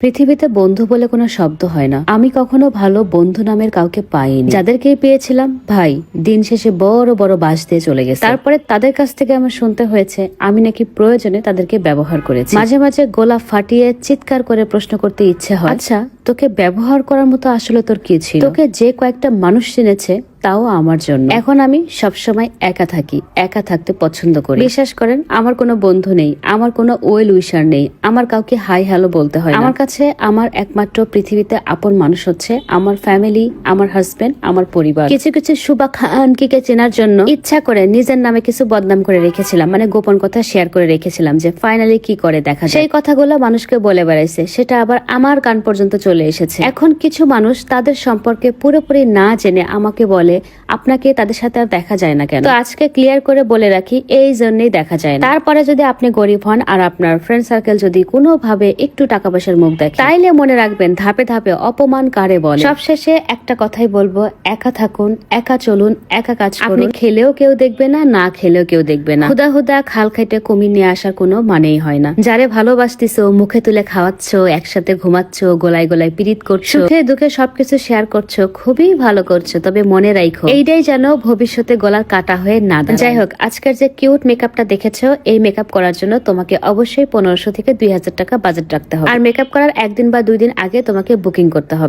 পৃথিবীতে বন্ধু বলে কোনো শব্দ হয় না। আমি কখনো ভালো বন্ধু নামের কাউকে পাইনি। যাদেরকে পেয়েছিলাম, ভাই, দিন শেষে বড় বড় বাস দিয়ে চলে গেছে। তারপরে তাদের কাছ থেকে আমার শুনতে হয়েছে, আমি নাকি প্রয়োজনে তাদেরকে ব্যবহার করেছি। মাঝে মাঝে গোলা ফাটিয়ে চিৎকার করে প্রশ্ন করতে ইচ্ছে হয়। আচ্ছা তোকে ব্যবহার করার মতো আসলে তোর কি ছিল? তোকে যে কয়েকটা মানুষ চিনেছে, তাও আমার জন্য। এখন আমি সবসময় একা থাকি, একা থাকতে পছন্দ করি। বিশ্বাস করেন, আমার কোনো বন্ধু নেই, আমার কোনো ওয়েল উইশার নেই, আমার কাউকে হাই হ্যালো বলতে হয় আমার কাছে আমার একমাত্র পৃথিবীতে আপন মানুষ হচ্ছে আমার ফ্যামিলি, আমার হাজবেন্ড, আমার পরিবার। কিছু কিছু সুবা খানকে চেনার জন্য ইচ্ছা করে নিজের নামে কিছু বদনাম করে রেখেছিলাম মানে গোপন কথা শেয়ার করে রেখেছিলাম যে, ফাইনালি কি করে দেখা। সেই কথাগুলো মানুষকে বলে বেড়াইছে, সেটা আবার আমার কান পর্যন্ত চলে এসেছে। এখন কিছু মানুষ তাদের সম্পর্কে পুরোপুরি না জেনে আমাকে বলে আপনাকে তাদের সাথে আর দেখা যায় না কেন? তো আজকে ক্লিয়ার করে বলে রাখি এই জন্যই দেখা যায় না। তারপরে যদি আপনি গরিব হন আর আপনার ফ্রেন্ড সার্কেল যদি কোনোভাবে একটু টাকা পয়সার মুখ দেখে তাইলে মনে রাখবেন ধাপে ধাপে অপমান কারে বলে? সবশেষে একটা কথাই বলব একা থাকুন একা চলুন একা কাজ আপনি খেলেও কেউ দেখবে না না খেলেও কেউ দেখবে না। হুদা হুদা খাল খাইতে কমিয়ে নিয়ে আসার কোনো মানেই হয় না। যারে ভালোবাসতিছো মুখে তুলে খাওয়াচ্ছ একসাথে ঘুমাচ্ছ গোলায় গোলায় পিরিত করছ। সুখে দুঃখে সবকিছু শেয়ার করছ, খুবই ভালো করছ, তবে মনে রাখো এইটাই যেন ভবিষ্যতে গলার কাটা হয়ে না যাই হোক আজকের যে কিউট মেকআপটা দেখেছ, এই মেকআপ করার জন্য তোমাকে অবশ্যই পনেরোশো থেকে দুই হাজার টাকা বাজেট রাখতে হবে। আর মেকআপ করার একদিন বা দুই দিন আগে তোমাকে বুকিং করতে হবে।